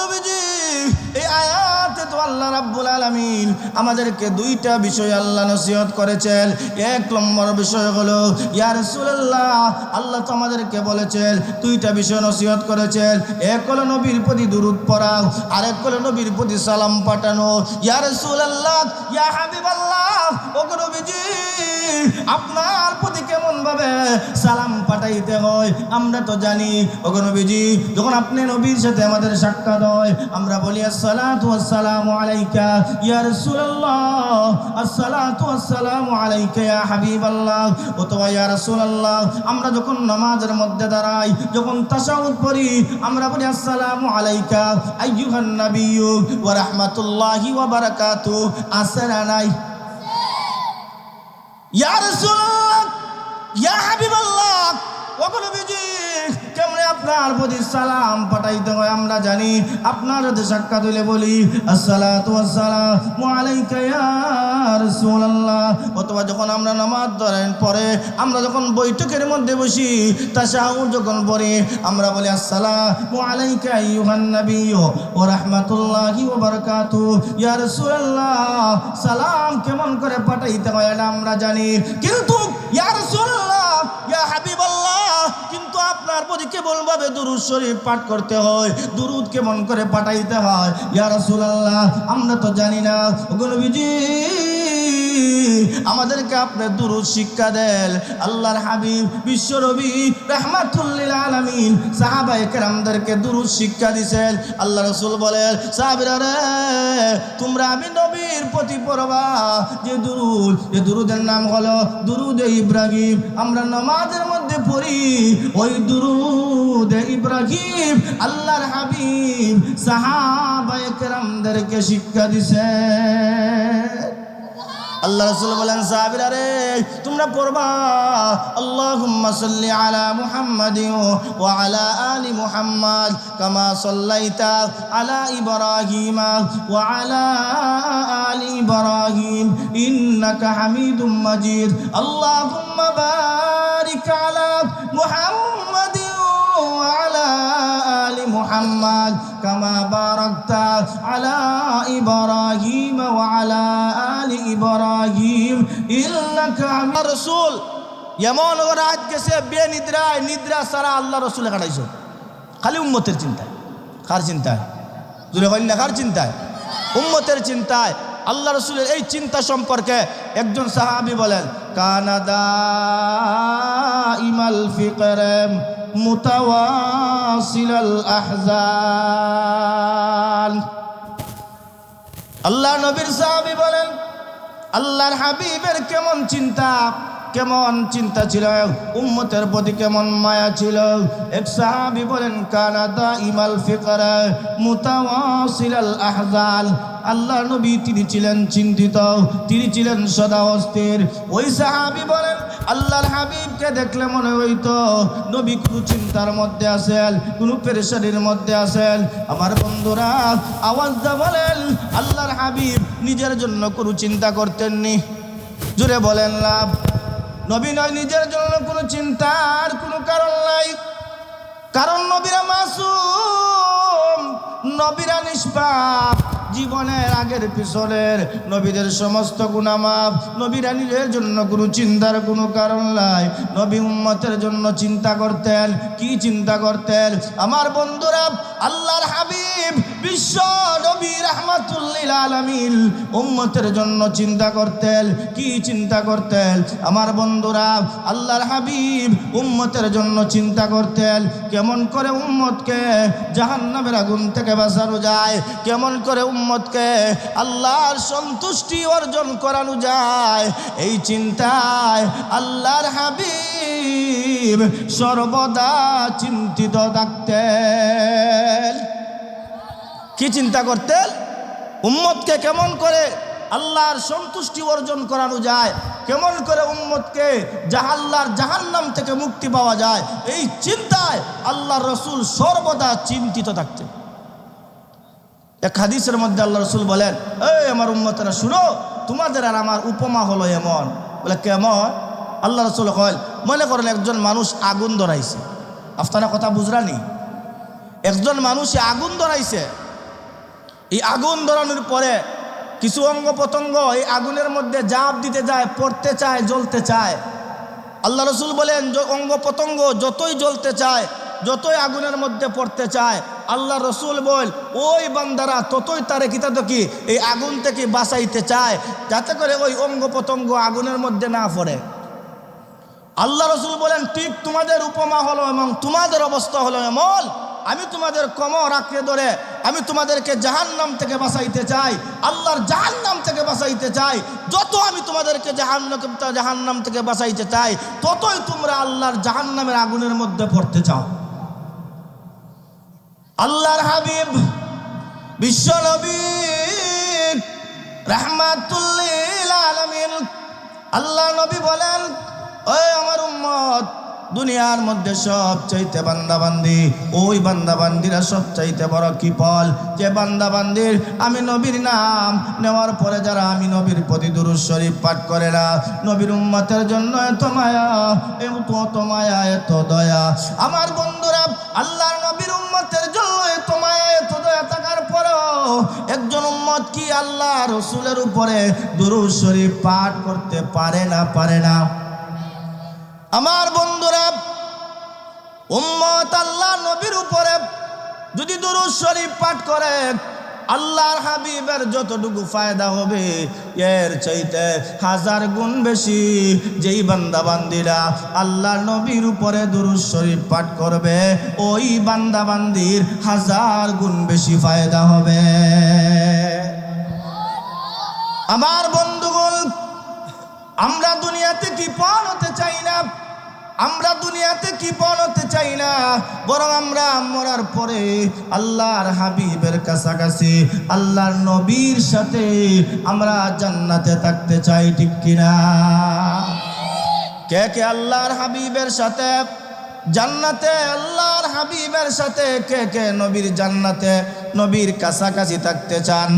নবীজি এই আয়াতে আল্লাহ রাব্বুল আলামিন আমাদেরকে দুইটা বিষয় আল্লাহ নসিহত করেছেন। এক নম্বর বিষয় হলো, ইয়া রাসূলুল্লাহ, আল্লাহ তো আমাদেরকে বলেছেন, দুইটা বিষয় নসিহত করেছেন। এক হলো নবীর প্রতি দুরূদ পড়া, আরেক হলো নবীর প্রতি সালাম পাঠানো। ইয়া রাসূলুল্লাহ, ইয়া হাবিবাল্লাহ ও নবীজি, আপনার প্রতি কেমন ভাবে সালাম পাঠাইতে হয়, আমরা তো জানি। ওগো নবীজি, যখন আপনি নবীর সাথে আমাদের সাক্ষাৎ হয়, আমরা বলি, আসসালাতু আসসালামু আলাইকা, ইয়া রাসূলুল্লাহ। আসসালাতু আসসালামু আলাইকা, ইয়া হাবিবাল্লাহ। অথবা, ইয়া রাসূলুল্লাহ, আমরা যখন নামাজের মধ্যে দাঁড়াই, যখন তাশাহুদ পড়ি, আমরা বলি, আসসালামু আলাইকা, আইয়ুহান নাবিয়্যু, ওয়া রাহমাতুল্লাহি ওয়া বারাকাতুহু আসসালামু আলাইকা ইয়া রাসূলুল্লাহ, ইয়া হাবিবাল্লাহ। ওগো নবীজি কেমনে আপনার প্রতি সালাম পাঠাইতে হয় আমরা জানি। আপনার সাথে সাক্ষাৎ হইলে বলি অথবা যখন আমরা নামাজ ধরেন পরে, আমরা যখন বৈঠকের মধ্যে বসি যখন আমরা বলি, আসসালামু সালাম কেমন করে পাঠাইতে হয় এটা আমরা জানি। কিন্তু আপনার কেবল ভাবে দুরুদ শরীফ পাঠ করতে হয়। দুরুদ কেমন করে পাঠাইতে হয়? ইয়া রাসূলুল্লাহ, আমরা তো জানি না। ওগো নবীজি, আমাদেরকে আপনার দুরুদ শিক্ষা দেন। আল্লাহর হাবিব বিশ্বনবী রাহমাতুল্লিল আলামিন, সাহাবায়ে কেরামদেরকে দুরুদ শিক্ষা দিয়েছেন আল্লাহ রাসূল বলেন, সাহাবীরা রে, তোমরা আমি নবীর প্রতি পড়বা যে দুরুদ যে দুরুদের নাম হলো দুরুদ ইব্রাহিম। আমরা নামাজের মধ্যে পড়ি। ওই দুরুদ ইব্রাহিম আল্লাহর হাবিব সাহাবায়ে শিক্ষা দিয়েছেন আল্লাহ রসুল বলেন সাহাবিরা রে তোমরা পড়বা, আল্লাহুম্মা সাল্লি আলা মুহাম্মাদি ওয়া আলা আলি মুহাম্মাদ, কামা সাল্লাইতা আলা ইব্রাহিমা ওয়া আলা আলি ইব্রাহিম, ইন্নাকা হামিদুম মাজিদ, আল্লাহুম্মা বারিক আলা মুহাম্মাদি ওয়া আলা বারাকতা আলা ইব্রাহিম ওয়া আলা আলি ইব্রাহিম ইন্নাকা হামিদ রাসূল। এমন রাত গেছে বে নিদ্রায় নিদ্রা সারা আল্লাহ রসুলে কাটাইছ। খালি উম্মতের চিন্তায়। কার চিন্তায়? জুড়ে কন্যা কার চিন্তায়? উম্মতের চিন্তায়। আল্লাহ রসুলের এই চিন্তা সম্পর্কে একজন সাহাবি বলেন কানাদা ইমাল ফিকরেম আল্লাহ নবীর সাহাবি বলেন, আল্লাহর হাবিবের কেমন চিন্তা? কেমন চিন্তা ছিল? উম্মতের প্রতি কেমন মায়া ছিল? এক সাহাবি বলেন কানাদা ইমাল ফিকর, মুতাওয়াসিলাল আহজাল। আল্লাহ নবী তিনি ছিলেন চিন্তিত, তিনি ছিলেন সদা অস্থির। ওই সাহাবি বলেন, আল্লাহর হাবিবকে দেখলে মনে হইতো, নবী কোনো চিন্তার মধ্যে আছেন, কোনো পেরেশানির মধ্যে আছেন। আমার বন্ধুরা, আওয়াজ দা বলেন, আল্লাহর হাবিব নিজের জন্য কোনো চিন্তা করতেননি। জুড়ে বলেন, লাভ। নবী নয়, নিজের জন্য কোনো চিন্তার কোনো কারণ নাই। কারণ নবীরা মাসুম, নবীরা নিষ্পাপ। জীবনের আগের পিছনের নবীদের সমস্ত গুণামাপ, নবীরা নিজের জন্য কোনো চিন্তার কোনো কারণ নাই। নবী উম্মতের জন্য চিন্তা করতেন। কি চিন্তা করতেন? আমার বন্ধুরা, আল্লাহর হাবিব বিশ্ব নবী রহমাতুল্লিল আলমিন, উম্মতের জন্য চিন্তা করতেন। কি চিন্তা করতেন? আমার বন্ধুরা, আল্লাহর হাবিব উম্মতের জন্য চিন্তা করতেন। কেমন করে উম্মতকে জাহান্নামের আগুন থেকে বাঁচানো যায়? কেমন করে উম্মতকে আল্লাহর সন্তুষ্টি অর্জন করানো যায়? এই চিন্তায় আল্লাহর হাবিব সর্বদা চিন্তিত থাকতেন। কি চিন্তা করতেন উম্মতকে কেমন করে আল্লাহর সন্তুষ্টি অর্জন করানো যায়? কেমন করে উম্মতকে জাহাল্লার জাহান্নাম থেকে মুক্তি পাওয়া যায়? এই চিন্তায় আল্লাহ রসুল সর্বদা চিন্তিত থাকতেন। এক হাদিসের মধ্যে আল্লাহ রসুল বলেন, এই আমার উম্মতেরা, শুনো, তোমাদের আর আমার উপমা হলো এমন। বলে, কেমন? আল্লাহ রসুল কয়, মনে করেন একজন মানুষ আগুন ধরাইছে। আপনারা কথা বুঝরানি একজন মানুষে আগুন ধরাইছে এই আগুন ধরানোর পরে কিছু অঙ্গ প্রত্যঙ্গ এই আগুনের মধ্যে জাপ দিতে যায়, পড়তে চায়, জ্বলতে চায়। আল্লাহ রসুল বলেন অঙ্গ প্রত্যঙ্গ যতই জ্বলতে চায়, যতই আগুনের মধ্যে পড়তে চায়, আল্লাহ রসুল বল ওই বান্দারা ততই তারে কি, এই আগুন থেকে বাঁচাইতে চায়, যাতে করে ওই অঙ্গ প্রত্যঙ্গ আগুনের মধ্যে না পড়ে। আল্লাহ রসুল বলেন, ঠিক তোমাদের উপমা হলো এবং তোমাদের অবস্থা হলো এমন আমি তোমাদের কমর আঁকড়ে ধরে আমি তোমাদেরকে জাহান্নাম থেকে বাঁচাইতে চাই, আল্লাহর জাহান্নাম থেকে বাঁচাইতে চাই, যত আমি তোমাদেরকে জাহান্নাম জাহান্নাম থেকে বাঁচাইতে চাই, ততই তোমরা আল্লাহর জাহান্নামের আগুনের মধ্যে পড়তে চাও। আল্লাহর হাবিব বিশ্ব নবী রহমাতুল্লিল আলমিন আল্লাহ নবী বলেন, ওই আমার উম্মত দুনিয়ার মধ্যে সব চাইতে বান্দাবান্দি, ওই বান্দাবান্দিরা সব চাইতে বড় কিপল। যে বান্দাবান্দির আমি নবীর নাম নেওয়ার পরে যারা আমি নবীর প্রতি দুরুজ শরীফ পাঠ করে না, নবীর উম্মতের জন্য এত মায়া এত মায়া, এত দয়া। আমার বন্ধুরা, আল্লাহর নবীর উম্মতের জন্য এত মায়া, এত দয়া থাকার পরেও একজন উম্মত কি আল্লাহ রসুলের উপরে দুরুজ শরীফ পাঠ করতে পারে না পারে না? আমার বন্ধুরা উম্মত আল্লাহ নবীর উপরে যদি দুরুজ শরীফ পাঠ করে, আল্লাহর হাবিবের যতটুকু ফায়দা হবে, এর চাইতে হাজার গুণ বেশি যেই বান্দা বান্দিরা আল্লাহর নবীর উপরে দুরুজ শরীফ পাঠ করবে, ওই বান্দা বান্দির হাজার গুণ বেশি ফায়দা হবে। আমার বন্ধুগণ, আমরা দুনিয়াতে কি পণ হতে চাই না? আমরা দুনিয়াতে কি হতে চাই না? বরং আমরা মরার পরে আল্লাহর হাবিবের কাছাকাছি, আল্লাহর নবীর সাথে আমরা জান্নাতে থাকতে চাই, ঠিক কিনা? কে কে আল্লাহর হাবিবের সাথে, জান্নাতে আল্লাহর হাবিবের সাথে কে কে নবীর জান্নাতে, নবীর কাছাকাছি থাকতে চান?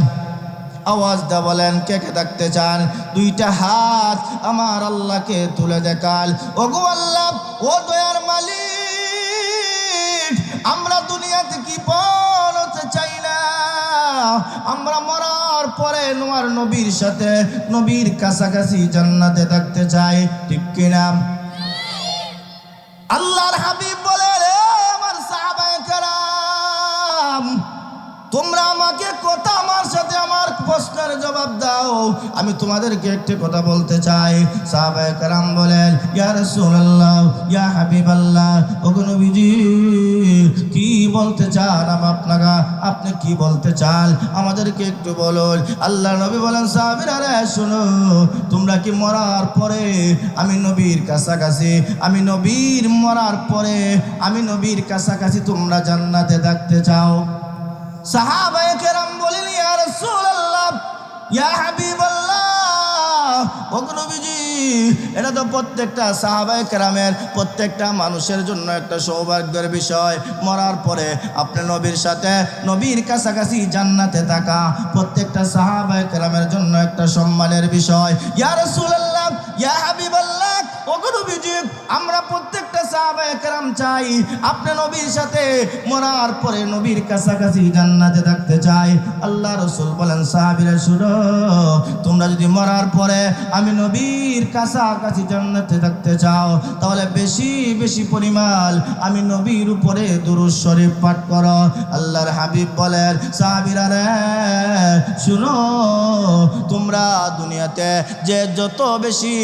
আওয়াজ দা বলেন, কে কে থাকতে চান? দুইটা হাত আমার আল্লাহকে তুলে দেখাল ও গো আল্লাহ, ও দয়ার মালিক, আমরা দুনিয়াতে কি বলতে চাই না? আমরা মরার পরে নোয়ার নবীর সাথে নবীর কাছাকাছি জান্নাতে থাকতে চাই, ঠিক কিনা? আল্লাহর হাবিব প্রশ্নের জবাব দাও। আমি তোমাদেরকে একটি কথা বলতে চাই। সাহাবায়ে বলেন, ইয়া রাসূলুল্লাহ, ইয়া হাবিবাল্লাহ কি বলতে চান আমি আপনাকে আপনি কি বলতে চান? আমাদেরকে একটু বলুন। আল্লাহ নবী বলেন, সাহাবীরা রে, শোনো, তোমরা কি মরার পরে আমি নবীর কাছাকাছি, আমি নবীর মরার পরে আমি নবীর কাছাকাছি তোমরা জান্নাতে দেখতে চাও? সাহাবায়ে কেরাম ইয়া হাবিবাল্লাহ ওগো এটা তো প্রত্যেকটা সাহাবায়ে কেরামের, প্রত্যেকটা মানুষের জন্য একটা সৌভাগ্যের বিষয়। মরার পরে আপনি নবীর সাথে, নবীর কাছাকাছি জান্নাতে থাকা, প্রত্যেকটা সাহাবায় কেরামের জন্য একটা সম্মানের বিষয়। ইয়া রাসূলুল্লাহ, ইয়া হাবিবাল্লাহ ওগো নবীজি আমরা প্রত্যেকটা সাহাবায়ে কেরাম চাই, আপনি নবীর সাথে মরার পরে নবীর কাছাকাছি জান্নাতে থাকতে চাই। আল্লাহ রসুল বলেন, সাহাবীরা, শুনো, তোমরা যদি মরার পরে আমি নবীর কাছাকাছি জান্নাতে থাকতে চাও, তাহলে বেশি বেশি পরিমাণ আমি নবীর উপরে দুরুজ শরীফ পাঠ করো। আল্লাহর হাবিব বলেন, সাহাবীরা রে, শুনো, তোমরা দুনিয়াতে যে যত বেশি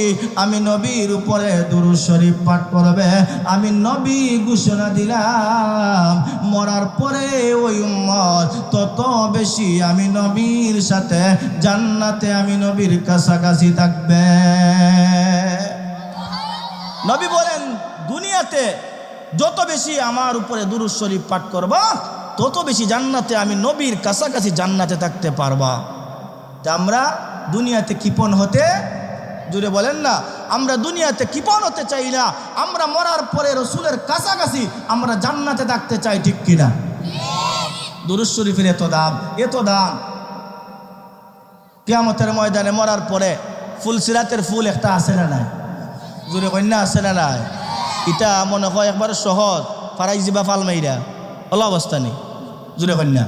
আমি নবীর উপরে দুরুজ শরীফ পাঠ করবে। আমি নবী ঘোষণা দিলাম, মরার পরে ওই উম্মত তত বেশি আমি নবীর সাথে জান্নাতে আমি নবীর কাছাকাছি থাকবে। নবী বলেন, দুনিয়াতে যত বেশি আমার উপরে দুরুজ শরীফ পাঠ করবা, তত বেশি জান্নাতে আমি নবীর কাছাকাছি জান্নাতে থাকতে পারবা। তা আমরা দুনিয়াতে কিপন হতে জুড়ে বলেন না, আমরা দুনিয়াতে কিপন হতে চাই না, আমরা মরার পরে রসুলের কাছাকাছি আমরা জান্নাতে থাকতে চাই, ঠিক কিনা দুরুজ শরীফের এত দাম এত দাম। কেয়ামতের ময়দানে মরার পরে ফুল সিরাতের ফুল একটা আছে না নাই? জুড়ে কন্যা আছে না নাই? ইটা মনে হয় একবার সহজ ফারাই জিবা ফাল মাইরা অল অবস্থা নেই। জুড়ে কন্যা।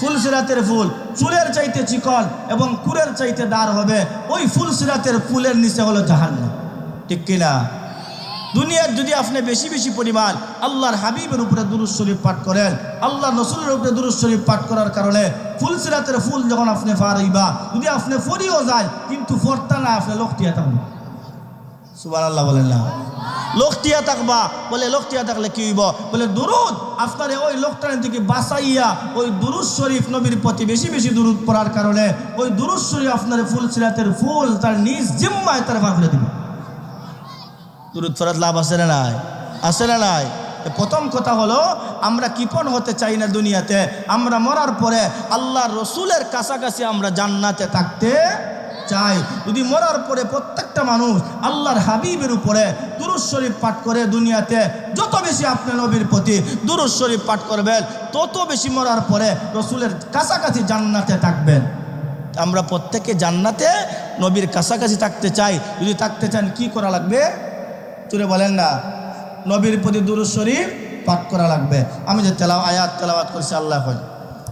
ফুল সিরাতের ফুল চুলের চাইতে চিকন এবং কুরের চাইতে দাঁড় হবে, ওই ফুল সিরাতের ফুলের নিচে হলো জাহান্নাম। ঠিক কিনা? দুনিয়ার যদি আপনি বেশি বেশি পরিমাণ আল্লাহর হাবিবের উপরে দুরুজ শরীফ পাঠ করেন আল্লাহ রসুলের উপরে দুরুজ শরীফ পাঠ করার কারণে ফুল সিরাতের ফুল যখন আপনি ফারইবা যদি আপনি ফরিও যায়, কিন্তু ফরতা না, আপনি লোকটিয়া থাকবেন। সুবান আল্লাহ বলেন না। লোকটিয়া থাকবা। বলে, লোকটিয়া থাকলে কি হইব? বলে, দুরুদ। আপনার ওই লোকটার থেকে বাঁচাইয়া ওই দুরুদ শরীফ নবীর প্রতি বেশি বেশি দুরুদ পড়ার কারণে ওই দুরুদ শরীফ আপনার ফুল সিরাতের ফুল তার নিজ জিম্মায় তার ভাগ করে দিবে দুরুদ ফরাত লাভ আছে না নাই? আছে না নাই? প্রথম কথা হলো, আমরা কিপন হতে চাই না দুনিয়াতে। আমরা মরার পরে আল্লাহ রসুলের কাছাকাছি আমরা জান্নাতে থাকতে চাই। যদি মরার পরে প্রত্যেকটা মানুষ আল্লাহর হাবিবের উপরে দুরুজ শরীফ পাঠ করে দুনিয়াতে, যত বেশি আপনি নবীর প্রতি দুরুজ শরীফ পাঠ করবেন, তত বেশি মরার পরে রসুলের কাছাকাছি জান্নাতে থাকবেন। আমরা প্রত্যেকে জান্নাতে নবীর কাছাকাছি থাকতে চাই। যদি থাকতে চান, কি করা লাগবে? তুলে বলেন না। নবীর প্রতি দুরুদ শরীফ পাঠ করা লাগবে। আমি যে তেলাও আয়াত তেলাওয়াত করছি, আল্লাহ কই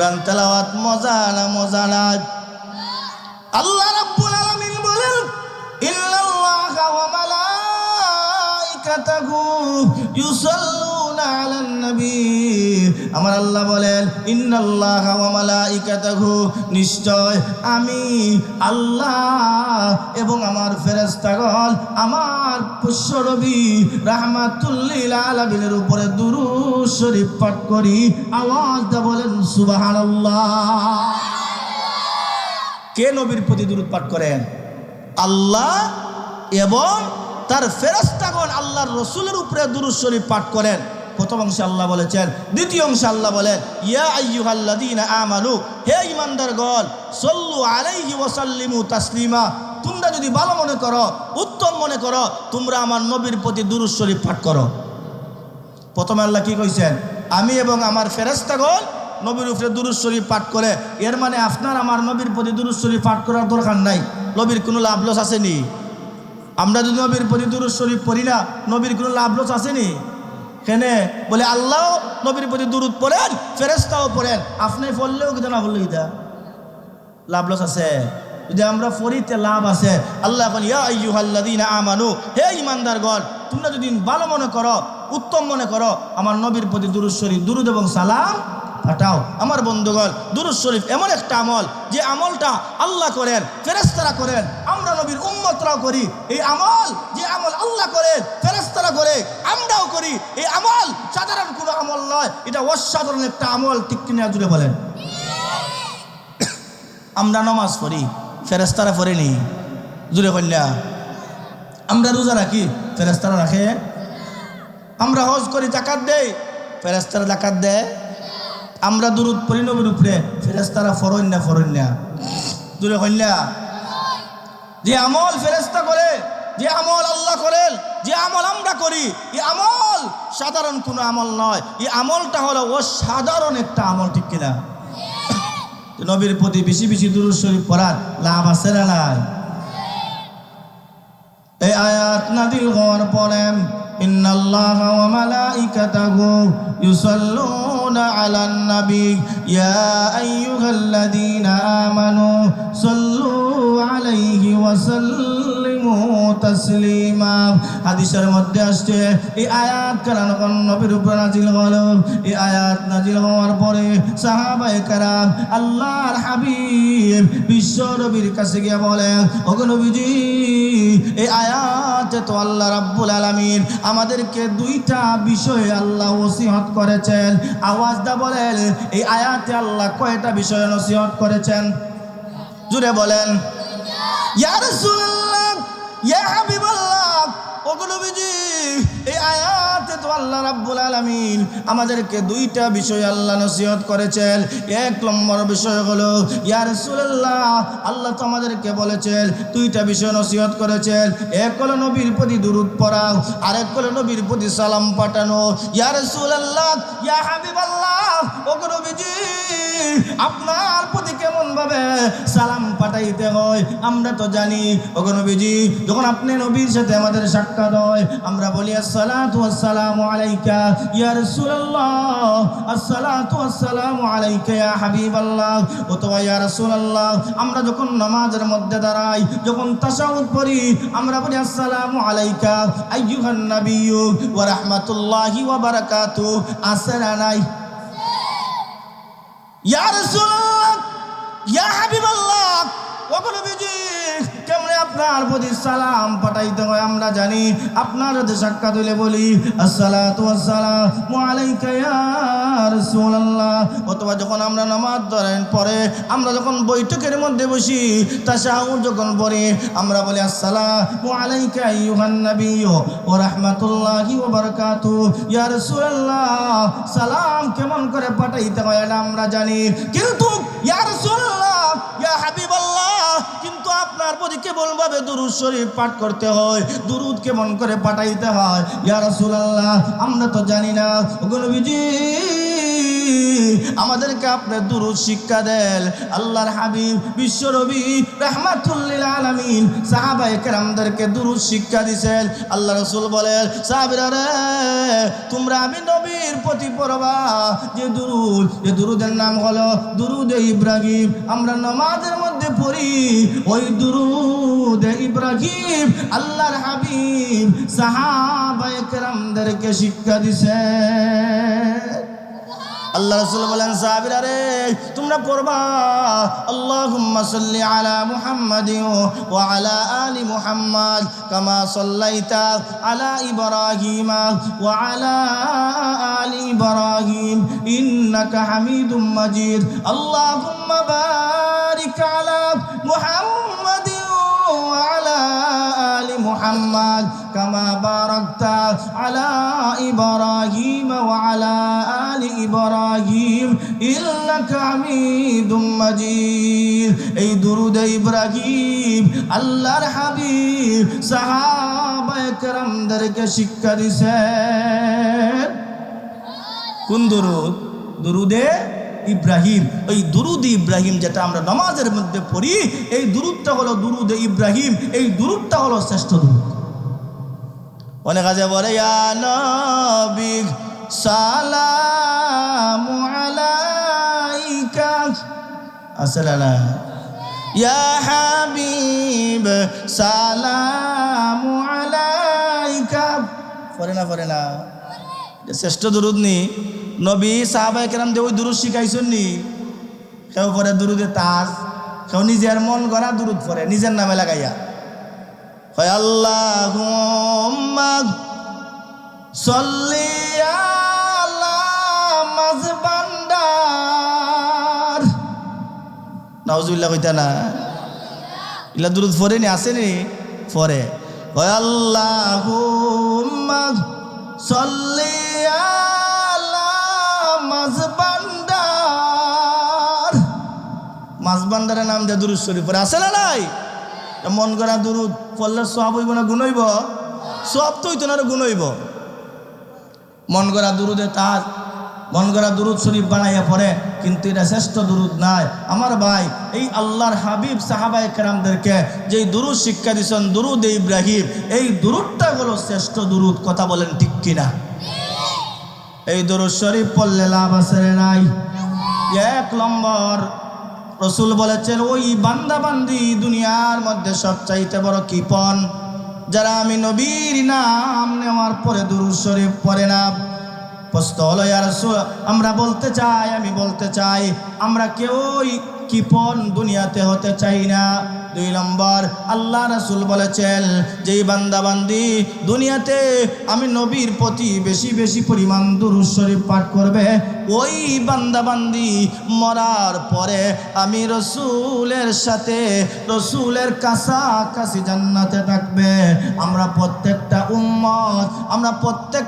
কোরআন তেলাওয়াত মজা না মজা না আল্লাহ রাব্বুল আলামিন বলেন ইন্নাল্লাহা ওয়া মালাইকাতাহু ইউসাল্লুনা আলান আমার আল্লাহ বলেন, ইন্নাল্লাহা মালাইকাতাহু। নিশ্চয় আমি আল্লাহ এবং আমার ফেরেশতাগণ, আমার পুষ্যরবি রাহমাতুল্লিল আলামিনের উপরে দুরূদ শরীফ পাঠ করি। আওয়াজ দা বলেন, সুবহানাল্লাহ। কে নবীর প্রতি দূরত পাঠ করেন? আল্লাহ এবং তার ফেরস্তাগণ আল্লাহর রসুলের উপরে দুরুদ শরীফ পাঠ করেন। প্রথম অংশে আল্লাহ বলেছেন, দ্বিতীয় অংশে আল্লাহ বলেন আমানু, হে ঈমানদারগণ, সল্লু আলাইহি ওয়াসাল্লিমু তাসলিমা, তোমরা যদি ভালো মনে করো, উত্তম মনে করো, তোমরা আমার নবীর প্রতি দুরুদ শরীফ পাঠ করো। প্রথমে আল্লাহ কি কইছেন, আমি এবং আমার ফেরেস্তাগণ নবীর উপরে দুরুদ শরীফ পাঠ করে, এর মানে আপনার আমার নবীর প্রতি দুরুদ শরীফ পাঠ করার দরকার নাই, নবীর কোনো লাভ লস আসেনি। আমরা যদি নবীর প্রতি দুরুদ শরীফ পড়ি না, নবীর কোনো লাভ লস আসেনি। কেনে? বলে, আল্লাহ নবীর প্রতি দুরুদ পড়েন ফেরেস্তাও পড়েন। আপনি পড়লেও কিন্তু না বললে এটা লাভ লস আছে। যদি আমরা ফরিতে লাভ আছে। আল্লাহ এখন, ইয়া আইয়ুহাল্লাযীনা আমানু, হে ঈমানদারগণ, তোমরা যদি ভালো মনে করো, উত্তম মনে করো, আমার নবীর প্রতি দুরুদ শরীফ, দুরুদ এবং সালাম পাঠাও। আমার বন্ধুগণ, দুরুদ শরীফ এমন একটা আমল, যে আমলটা আল্লাহ করেন, ফেরেশতারা করেন, আমরা নবীর উম্মতরাও করি। এই আমল আমল আল্লাহ করেন ফেরেশতারা করে, আমরাও করি। এই আমল সাধারণ কোনো আমল নয়। এটা অসাধারণ একটা আমল। ঠিক কিনা জুড়ে বলেন। আমরা নমাজ পড়ি ফেরেস্তারা পড়েনি জুড়ে কন্যা আমরা রোজা রাখি ফেরেস্তারা রাখে? আমরা হজ করি, জাকাত দেই ফেরেস্তারা জাকাত দেয়? আমরা দূরত পড়ি, নবীর উপরে ফেরেস্তারা ফরন না ফরন না। জুড়ে কন্যা যে আমল ফেরেস্তা করে যে আমল আল্লাহ করেন, যে আমল আমরা করি এই আমল সাধারণ কোনো আমল নয় এই আমলটা হলো অসাধারণ একটা আমল, ঠিক কিনা? নবীর প্রতি বেশি বেশি দুরুদ শরীফ পড়ার লাভ আছে না নাই? এই আয়াত নাদিল হওয়ার পরে, ইন্নাল্লাহা ওয়া মালাইকাতাহু ইউসাল্লুনা আলান নবী, ইয়া আইয়ুহাল্লাযীনা আমানু সাল্লু আলাইহি ওয়া সাল্লিমু তাসলিমা। হাদিসের মধ্যে আসছে, এই আয়াত কারণ নবীর উপর নাজিল হলো, এই আয়াত নাজিল হওয়ার পরে সাহাবায়ে কারাম আল্লাহর হাবিব বিশ্ব নবীর কাছে গিয়ে বলে ওগো নবীজি, এই আয়াতে তো আল্লাহ রাব্বুল আলামিন আমাদেরকে দুইটা বিষয়ে আল্লাহ ওসিহত করেছেন। আওয়াজ দা বলেন, এই আয়াতে আল্লাহ কয়টা বিষয়ে নসিহত করেছেন? জুড়ে বলেন, ইয়া রাসূলুল্লাহ ইয়া হাবিবাল্লাহ আল্লাহ আমাদেরকে দুইটা বিষয় আল্লাহ নসিহত করেছেন। এক নম্বর বিষয় হলো, ইয়া রাসূলুল্লাহ, আল্লাহ তো আমাদেরকে বলেছেন, দুইটা বিষয় নসিহত করেছেন। এক হলো নবীর প্রতি দুরূদ পড়া, আরেক হলো নবীর প্রতি সালাম পাঠানো। ইয়া রাসূলুল্লাহ, ইয়া হাবিবাল্লাহ, ও গো নবীজি আপনার প্রতি কেমন ভাবে সালাম পাঠাইতে হয়, আমরা তো জানি। ও গো নবীজি, যখন আপনি নবীর সাথে আমাদের সাক্ষাৎ হয়, আমরা বলি, আসসালাতু আলাইকা, ইয়া রাসূলুল্লাহ। আসসালাতু আলাইকা, ইয়া হাবিবাল্লাহ। ইয়া রাসূলুল্লাহ। আমরা যখন নামাজের মধ্যে দাঁড়াই, যখন তাশাহুদ পড়ি, আমরা বলি, আসসালামু আলাইকা, আইয়ুহান নাবিয়্যু, ওয়া রাহমাতুল্লাহি ওয়া বারাকাতুহু। আসসালামু নাই? ইয়া রাসূলুল্লাহ ইয়া হাবিবাল্লাহ ওগো নবীজি। আপনার প্রতি সালাম পাঠাইতে হয়, আমরা জানি। আপনার সাথে সাক্ষাৎ হইলে বলি অথবা যখন আমরা নামাজ ধরেন পরে, আমরা যখন বৈঠকের মধ্যে বসি তাশাহুদ যখন পড়ি, আমরা বলি, আসসালামু আলাইকা আইয়ুহান নাবিয়্যু, ওয়া রাহমাতুল্লাহি রাসূলুল্লাহ, সালাম কেমন করে পাঠাইতে হয় আমরা জানি। কিন্তু, ইয়া রাসূলুল্লাহ কিন্তু আপনার কেমন কেবল ভাবে দুরুদ শরীফ পাঠ করতে হয়। দুরুদ কেমন করে পাঠাইতে হয়? ইয়া রাসূলুল্লাহ, আমরা তো জানি না। ওগুলো নবীজি আমাদেরকে আপনি দুরুদ শিক্ষা দেন। আল্লাহর হাবিব, বিশ্ব রবি, রহমাতুল্লিল আলামিন সাহাবাই কেরামদেরকে দুরুদ শিক্ষা দিছেন। আল্লাহ রসুল বলেন, সাহাবীরা রে, তোমরা আমি নবীর প্রতি পড়বা যে দুরুদ যে দুরুদের নাম হলো দুরুদে ইব্রাহিম। আমরা নামাজের মধ্যে পড়ি। ওই দুরুদে ইব্রাহিম আল্লাহর হাবিব সাহাবায়ে কেরামদেরকে শিক্ষা দিছেন। আল্লাহ রসুল বলেন সাহাবিরা রে তোমরা পড়বা, আল্লাহুম্মা সাল্লি আলা মুহাম্মাদি ওয়া আলা আলি মুহাম্মাদ, কামা সাল্লাইতা আলা ইব্রাহিমা ওয়া আলা আলি ইব্রাহিম, ইন্নাকা হামিদুম মাজিদ, আল্লাহুম্মা বারিক আলা মুহাম্মাদি ওয়া আলা আলি মুহাম্মাদ, কামা বারাকতা আলা ইব্রাহিম ওয়া আলি ইব্রাহিম, ইন্নাকা হামিদুম মাজিদ। এই দুরুদ ইব্রাহিম, আল্লাহর হাবিব, সাহাবায়ে কেরামদেরকে শিক্ষা দিছেন। কোন দুরুদ? দুরুদে ইব্রাহিম। ওই দুরুদ ইব্রাহিম যেটা আমরা নামাজের মধ্যে পড়ি, এই দুরুদটা হলো দুরুদে ইব্রাহিম, এই দুরুদটা হলো শ্রেষ্ঠ দুরুদ। অনেক আছে বলে, ইয়া আসসালাম ইয়া হাবিব সালামু আলাইকা পড়ে না পড়ে না এটা শ্রেষ্ঠ দুরুদ নি। নবী সাহাবাই কেরাম দিয়ে ওই দুরুদ শিখাইছেন নি কেউ পরে দুরুদে তাজ। কেউ নিজের মন গড়া দুরুদ পরে, নিজের নামে লাগাইয়া। হয় আল্লাহ সল্লি নাউজুবিল্লাহ কইতা না? ইলা দুরুদ পরে নি, আছে নি? পরে হয় আল্লাহ সল্লি আলা মাজবান্ডার মাঝবান্ডারের নাম দিয়ে দুরুদ শরীফ পরে আছে না নাই? মন করা দুরুদ, পড়লে সব হইব না, গুণ হইব? সব তো হইতো না গুণ হইব। মন করা দুরুদে তাজ মন করা দুরুদ শরীফ বানাইয়া পড়ে, কিন্তু এটা শ্রেষ্ঠ দুরুদ নাই। আমার ভাই, এই আল্লাহর হাবিব সাহাবাই কেরামদেরকে যেই দুরুদ শিক্ষা দিচ্ছেন দুরুদ ইব্রাহিম, এই দুরুদটা হলো শ্রেষ্ঠ দুরুদ, কথা বলেন ঠিক কিনা? এই দুরুদ শরীফ পড়লে লাভ আছে নাই? এক নম্বর, রসুল বলেছেন, ওই বান্দা বান্দি দুনিয়ার মধ্যে সবচাইতে বড় কিপন, যারা আমি নবীর নাম নেওয়ার পরে দুরুদ শরীফ পড়ে না। প্রশ্ন আমরা বলতে চাই, আমি বলতে চাই, আমরা কেউই কিপন দুনিয়াতে হতে চাই না। দুই নম্বর, আল্লাহ রাসূল বলেছেন, যেই বান্দা বান্দি দুনিয়াতে আমি নবীর প্রতি বেশি বেশি পরিমাণ দুরুদ শরীফ পাঠ করবে, ওই বান্দাবান্দি মরার পরে আমি রসুলের সাথে, রসুলের কাছাকাছি জান্নাতে থাকবে। আমরা প্রত্যেকটা উম্মত, আমরা প্রত্যেক